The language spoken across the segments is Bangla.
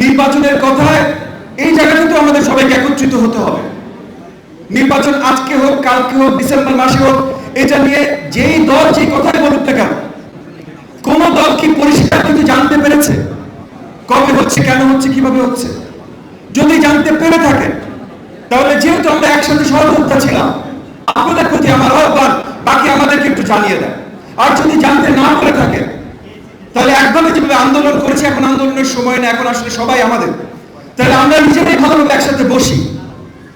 নির্বাচনের কথায় এই জায়গাতে তো আমাদের সবাইকে একত্রিত হতে হবে। নির্বাচন আজকে হোক, কালকে হোক, ডিসেম্বর মাসে হোক, এটা নিয়ে যেই দল যে কথাই বলুক না কেন, কোন দল কি পরিষ্কার কিন্তু জানতে পেরেছে কবে হচ্ছে, কেন হচ্ছে, কীভাবে হচ্ছে? যদি জানতে পেরে থাকে তাহলে যেহেতু আমরা একসাথে সহযোগিতা ছিলাম, আপনাদের প্রতি আমার আহ্বান, বাকি আমাদেরকে একটু জানিয়ে দেয় আর যদি জানতে না করে থাকে তাহলে একদমই যেভাবে আন্দোলন করেছে, এখন আন্দোলনের সময় না এখন আসলে সবাই আমাদের। তাহলে আমরা নিজেরাই ভালোভাবে একসাথে বসি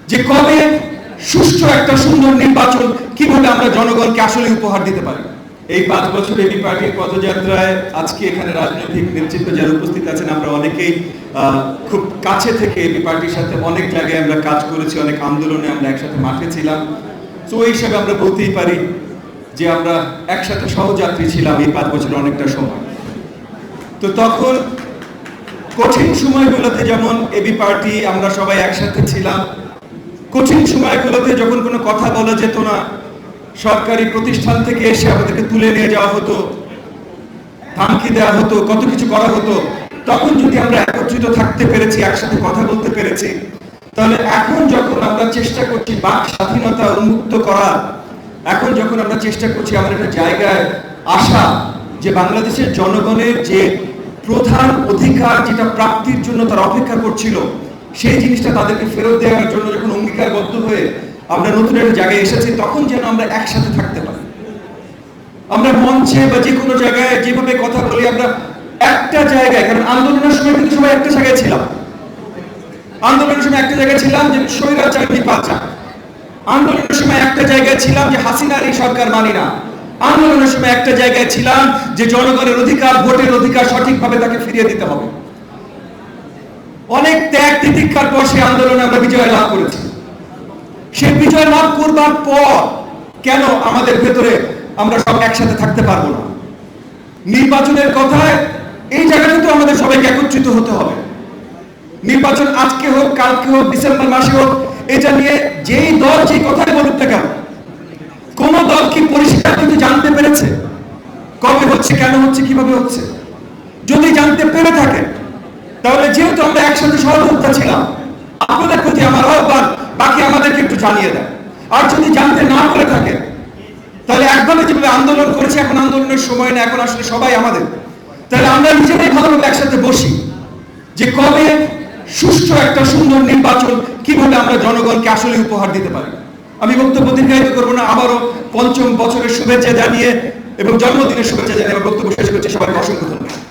যে কবে সুষ্ঠু একটা সুন্দর নির্বাচন কীভাবে আমরা জনগণকে আসলে উপহার দিতে পারি। এই পাঁচ বছর এবি পার্টির পদযাত্রায় আজকে এখানে রাজনৈতিক নেতৃত্ব যারা উপস্থিত আছেন, আমরা অনেকেই খুব কাছে থেকে এবি পার্টির সাথে অনেক জায়গায় আমরা কাজ করেছি, অনেক আন্দোলনে আমরা একসাথে মাঠে ছিলাম। তো ওই হিসাবে আমরা বলতেই পারি যে আমরা একসাথে সহযাত্রী ছিলাম এই পাঁচ বছর অনেকটা সময়। তো তখন কঠিন সময়গুলোতে যেমন এবি পার্টি আমরা সবাই একসাথে ছিলাম, কঠিন সময়গুলোতে যখন কোনো কথা বলা যেত না, সরকারি প্রতিষ্ঠান থেকে এসে আমাদেরকে তুলে নিয়ে যাওয়া হতো, ধামকি দেওয়া হতো, কত কিছু করা হতো, তখন যদি আমরা একত্রিত থাকতে পেরেছি, একসাথে কথা বলতে পেরেছি, তাহলে এখন যখন আমরা চেষ্টা করছি বাক স্বাধীনতা উন্মুক্ত করার এখন যখন আমরা চেষ্টা করছি আমার একটা জায়গায় আসা, যে বাংলাদেশের জনগণের যে প্রধান অধিকার যেটা প্রাপ্তির জন্য তারা অপেক্ষা করছিল, সেই জিনিসটা তাদেরকে ফেরত দেওয়ার জন্য যখন অঙ্গীকারবদ্ধ হয়ে আমরা নতুন একটা জায়গায় এসেছি, তখন যেন আমরা একসাথে থাকতে পারি। আমরা মঞ্চে বা যে কোনো জায়গায় যেভাবে কথা বলি, আমরা একটা জায়গায়, কারণ আন্দোলনের সময় কিন্তু সবাই একটা জায়গায় ছিলাম। আন্দোলনের সময় একটা জায়গায় ছিলাম যে স্বৈরাচার নির্বাচন আন্দোলনের সময় একটা জায়গায় ছিলাম যে হাসিনার এই সরকার মানি না। আন্দোলনের সময় একটা জায়গায় ছিলাম যে জনগণের অধিকার, ভোটের অধিকার সঠিকভাবে তাকে ফিরিয়ে দিতে হবে। অনেক ত্যাগ তিতিক্ষার পর সেই আন্দোলনে আমরা বিজয় লাভ করেছি। সে বিজয় লাভ করবার পর কেন আমাদের ভেতরে আমরা সব একসাথে থাকতে পারব না? নির্বাচনের কথায় এই জায়গাতে তো আমাদের সবাইকে একত্রিত হতে হবে। নির্বাচন আজকে হোক, কালকে হোক, ডিসেম্বর মাসে হোক, এটা নিয়ে যেই দল যে কথাই বলুক না কেন কোন দল কি পরিষ্কার কিন্তু জানতে পেরেছে কবে হচ্ছে, কেন হচ্ছে, কীভাবে হচ্ছে? যদি জানতে পেরে থাকে তাহলে যেহেতু আমরা একসাথে সহযোগিতা ছিলাম, আপনাদের প্রতি আমার আহ্বান, বাকি আমাদেরকে একটু জানিয়ে দেয় আর যদি জানতে না করে থাকে তাহলে একদমই যেভাবে আন্দোলন করেছে, এখন আন্দোলনের সময় না এখন আসলে সবাই আমাদের। তাহলে আমরা নিজেরাই ভালোভাবে একসাথে বসি যে কবে সুষ্ঠু একটা সুন্দর নির্বাচন কীভাবে আমরা জনগণকে আসলে উপহার দিতে পারি। আমি বক্তব্য দীর্ঘায়িত করব না, আবারও পঞ্চম বছরের শুভেচ্ছা জানিয়ে এবং জন্মদিনের শুভেচ্ছা জানিয়ে আমার বক্তব্য শেষ করছি। সবাই অসংখ্য ধন্যবাদ।